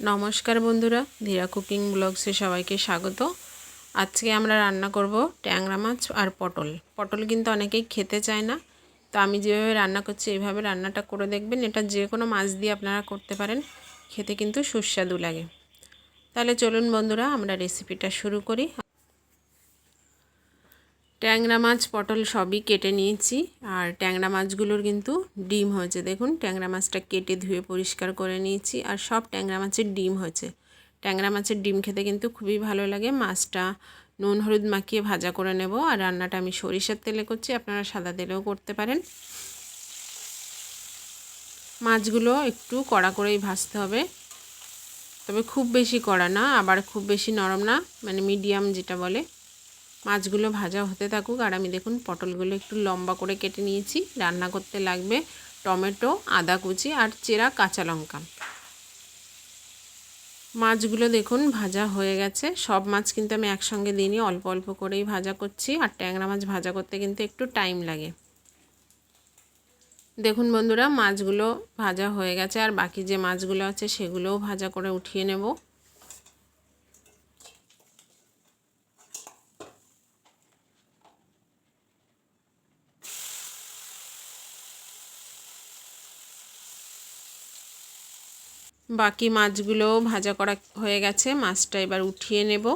নমস্কার বন্ধুরা, ধীরা কুকিং ব্লগসে সবাইকে স্বাগত। আজকে আমরা রান্না করব ট্যাংরা মাছ আর পটল। পটল কিন্তু অনেকেই খেতে চায় না, তো আমি যেভাবে রান্না করছি এইভাবে রান্নাটা করে দেখবেন। এটা যে কোনো মাছ দিয়ে আপনারা করতে পারেন, খেতে কিন্তু সুস্বাদু লাগে। তাহলে চলুন বন্ধুরা, আমরা রেসিপিটা শুরু করি। ট্যাংরা মাছ, পটল সবই কেটে নিয়েছি। আর ট্যাংরা মাছগুলোর কিন্তু ডিম হয়েছে। দেখুন, ট্যাংরা মাছটা কেটে ধুয়ে পরিষ্কার করে নিয়েছি আর সব ট্যাংরা মাছের ডিম হয়েছে। ট্যাংরা মাছের ডিম খেতে কিন্তু খুবই ভালো লাগে। মাছটা নুন, হলুদ মাখিয়ে ভাজা করে নেব আর রান্নাটা আমি সরিষার তেলে করছি। আপনারা সাদা তেলেও করতে পারেন। মাছগুলো একটু কড়া করেই ভাজতে হবে। তবে খুব বেশি কড়া না, আবার খুব বেশি নরম না মানে মিডিয়াম যেটা বলে। মাছগুলো ভাজা হতে থাকুক। আর আমি দেখুন পটলগুলো একটু লম্বা করে কেটে নিয়েছি। রান্না করতে লাগবে টমেটো, আদা কুচি আর চেরা কাঁচা লঙ্কা। মাছগুলো দেখুন ভাজা হয়ে গেছে। সব মাছ কিন্তু আমি একসঙ্গে দিইনি, অল্প অল্প করেই ভাজা করছি। আর ট্যাংরা মাছ ভাজা করতে কিন্তু একটু টাইম লাগে। দেখুন বন্ধুরা, মাছগুলো ভাজা হয়ে গেছে। আর বাকি যে মাছগুলো আছে সেগুলোও ভাজা করে উঠিয়ে নেব। বাকি মাছগুলো ভাজা করা হয়ে গেছে, মাছটা এবার উঠিয়ে নেব।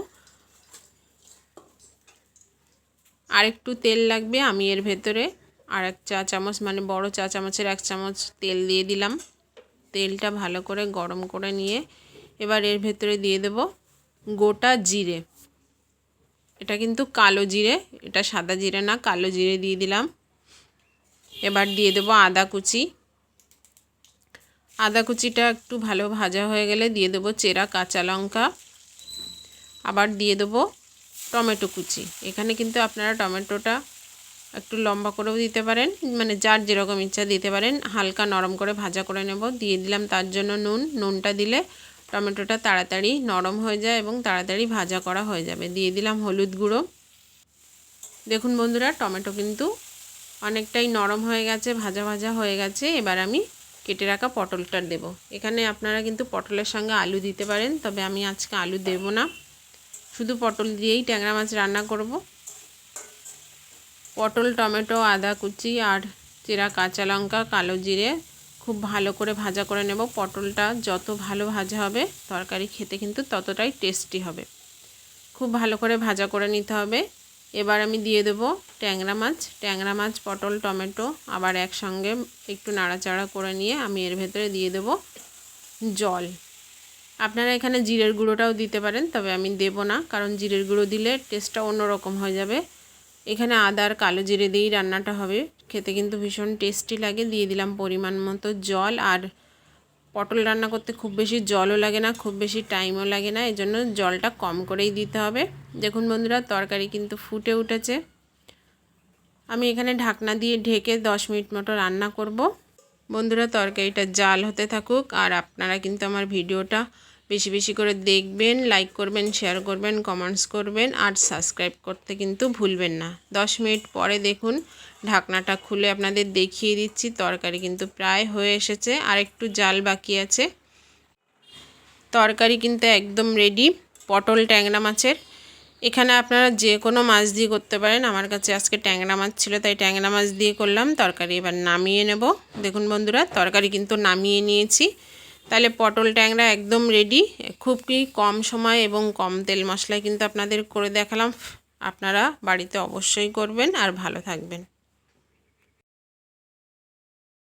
আর একটু তেল লাগবে আমি এর ভেতরে, আর এক চা চামচ মানে বড় চা চামচের এক চামচ তেল দিয়ে দিলাম। তেলটা ভালো করে গরম করে নিয়ে এবার এর ভেতরে দিয়ে দেব গোটা জিরে। এটা কিন্তু কালো জিরে, এটা সাদা জিরে না, কালো জিরে দিয়ে দিলাম। এবার দিয়ে দেবো আদা কুচি। আদা কুচিটা একটু ভালো ভাজা হয়ে গেলে দিয়ে দেবো চেরা কাঁচা লঙ্কা। আবার দিয়ে দেবো টমেটো কুচি। এখানে কিন্তু আপনারা টমেটোটা একটু লম্বা করেও দিতে পারেন মানে যার যেরকম ইচ্ছা দিতে পারেন, হালকা নরম করে ভাজা করে নেব। দিয়ে দিলাম তার জন্য নুন। নুনটা দিলে টমেটোটা তাড়াতাড়ি নরম হয়ে যায় এবং তাড়াতাড়ি ভাজা করা হয়ে যাবে। দিয়ে দিলাম হলুদ গুঁড়ো। দেখুন বন্ধুরা, টমেটো কিন্তু অনেকটাই নরম হয়ে গেছে, ভাজা ভাজা হয়ে গেছে। এবার আমি কেটে রাখা পটলটা দেব। এখানে আপনারা কিন্তু পটলের সঙ্গে আলু দিতে পারেন, তবে আমি আজকে আলু দেব না। শুধু পটল দিয়েই ট্যাংরা মাছ রান্না করব। পটল, টমেটো, আদা কুচি আর চেরা কাঁচা লঙ্কা, কালো জিরে খুব ভালো করে ভাজা করে নেব। পটলটা যত ভালো ভাজা হবে, তরকারি খেতে কিন্তু ততটাই টেস্টি হবে। খুব ভালো করে ভাজা করে নিতে হবে। এবার আমি দিয়ে দেবো ট্যাংরা মাছ। ট্যাংরা মাছ, পটল, টমেটো আবার একসঙ্গে একটু নাড়াচাড়া করে নিয়ে আমি এর ভেতরে দিয়ে দেবো জল। আপনারা এখানে জিরের গুঁড়োটাও দিতে পারেন, তবে আমি দেব না, কারণ জিরের গুঁড়ো দিলে টেস্টটা অন্যরকম হয়ে যাবে। এখানে আদার কালো জিরে দিয়েই রান্নাটা হবে। খেতে কিন্তু ভীষণ টেস্টি লাগে। দিয়ে দিলাম পরিমাণ মতো জল আর পটল রান্না করতে খুব বেশি জলও লাগে না, খুব বেশি টাইমও লাগে না, এজন্য জলটা কম করেই দিতে হবে। দেখুন বন্ধুরা, তরকারি কিন্তু ফুটে উঠেছে। আমি এখানে ঢাকনা দিয়ে ঢেকে দশ মিনিট মতো রান্না করব। বন্ধুরা, তরকারিটা জাল হতে থাকুক, আর আপনারা কিন্তু আমার ভিডিওটা বেশি বেশি করে দেখবেন লাইক করবেন শেয়ার করবেন কমেন্টস করবেন আর সাবস্ক্রাইব করতে কিন্তু ভুলবেন না। দশ মিনিট পরে দেখুন ঢাকনাটা খুলে আপনাদের দেখিয়ে দিচ্ছি, তরকারি কিন্তু প্রায় হয়ে এসেছে, আর একটু জাল বাকি আছে। তরকারি কিন্তু একদম রেডি পটল ট্যাংরা মাছের। এখানে আপনারা যে কোনো মাছ দিয়ে করতে পারেন, আমার কাছে আজকে ট্যাংরা মাছ ছিল, তাই ট্যাংরা মাছ দিয়ে করলাম, তরকারি এবার নামিয়ে নেব। দেখুন বন্ধুরা, তরকারি কিন্তু নামিয়ে নিয়েছি। তাহলে পটল ট্যাংরা একদম রেডি খুবই কম সময় এবং কম তেল মশলায় কিন্তু আপনাদের করে দেখালাম। আপনারা বাড়িতে অবশ্যই করবেন আর ভালো থাকবেন।